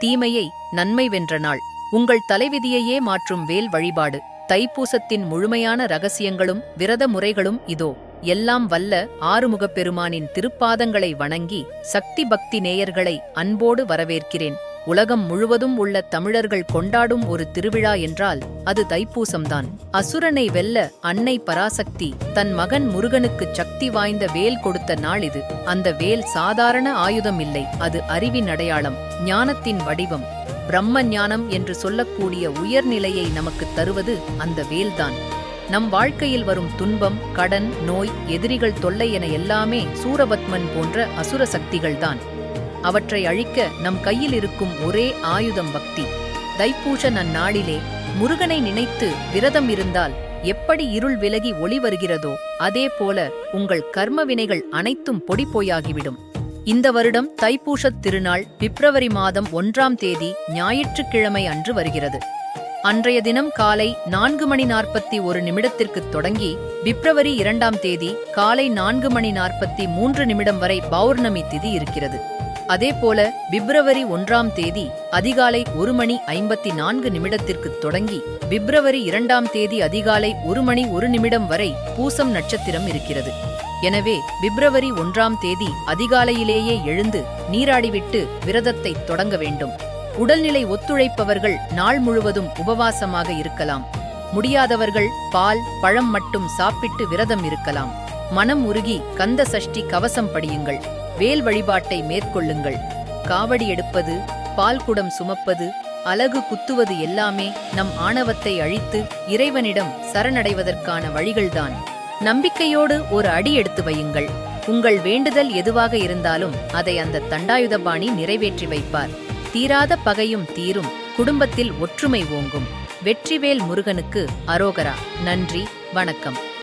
தீமையை நன்மை வென்ற நாள். உங்கள் தலைவிதியையே மாற்றும் வேல் வழிபாடு. தைப்பூசத்தின் முழுமையான ரகசியங்களும் விரத முறைகளும் இதோ. எல்லாம் வல்ல ஆறுமுகப் பெருமானின் திருப்பாதங்களை வணங்கி சக்தி பக்தி நேயர்களை அன்போடு வரவேற்கிறேன். உலகம் முழுவதும் உள்ள தமிழர்கள் கொண்டாடும் ஒரு திருவிழா என்றால் அது தைப்பூசம்தான். அசுரனை வெல்ல அன்னை பராசக்தி தன் மகன் முருகனுக்கு சக்தி வாய்ந்த வேல் கொடுத்த நாள் இது. அந்த வேல் சாதாரண ஆயுதம் இல்லை அது அறிவின் அடையாளம் ஞானத்தின் வடிவம். பிரம்ம ஞானம் என்று சொல்லக்கூடிய உயர்நிலையை நமக்கு தருவது அந்த வேல்தான். நம் வாழ்க்கையில் வரும் துன்பம் கடன் நோய் எதிரிகள் தொல்லை என எல்லாமே சூரபத்மன் போன்ற அசுர சக்திகள்தான். அவற்றை அழிக்க நம் கையில் இருக்கும் ஒரே ஆயுதம் பக்தி. தைப்பூச நன்னாளிலே முருகனை நினைத்து விரதம் இருந்தால் எப்படி இருள் விலகி ஒளி வருகிறதோ அதே போல உங்கள் கர்ம வினைகள் அனைத்தும் பொடிப்போயாகிவிடும் இந்த வருடம் தைப்பூசத் திருநாள் பிப்ரவரி மாதம் ஒன்றாம் தேதி ஞாயிற்றுக்கிழமை அன்று வருகிறது. அன்றைய தினம் காலை நான்கு மணி நாற்பத்தி ஒரு நிமிடத்திற்குத் தொடங்கி பிப்ரவரி இரண்டாம் தேதி காலை நான்கு மணி நாற்பத்தி மூன்று நிமிடம் வரை பௌர்ணமி திதி இருக்கிறது. அதேபோல பிப்ரவரி ஒன்றாம் தேதி அதிகாலை ஒரு மணி ஐம்பத்தி நான்கு நிமிடத்திற்குத் தொடங்கி பிப்ரவரி இரண்டாம் தேதி அதிகாலை ஒரு மணி ஒரு நிமிடம் வரை பூசம் நட்சத்திரம் இருக்கிறது. எனவே பிப்ரவரி ஒன்றாம் தேதி அதிகாலையிலேயே எழுந்து நீராடிவிட்டு விரதத்தை தொடங்க வேண்டும். உடல்நிலை ஒத்துழைப்பவர்கள் நாள் முழுவதும் உபவாசமாக இருக்கலாம். முடியாதவர்கள் பால் பழம் மட்டும் சாப்பிட்டு விரதம் இருக்கலாம். மனம் உருகி கந்த சஷ்டி கவசம் படியுங்கள். வேல் வழிபாட்டை மேற்கொள்ளுங்கள். காவடி எடுப்பது பால்குடம் சுமப்பது அலகு குத்துவது எல்லாமே நம் ஆணவத்தை அழித்து இறைவனிடம் சரணடைவதற்கான வழிகள்தான். நம்பிக்கையோடு ஒரு அடி எடுத்து வையுங்கள். உங்கள் வேண்டுதல் எதுவாக இருந்தாலும் அதை அந்த தண்டாயுதபாணி நிறைவேற்றி வைப்பார். தீராத பகையும் தீரும் குடும்பத்தில் ஒற்றுமை ஓங்கும். வெற்றிவேல் முருகனுக்கு அரோகரா. நன்றி வணக்கம்.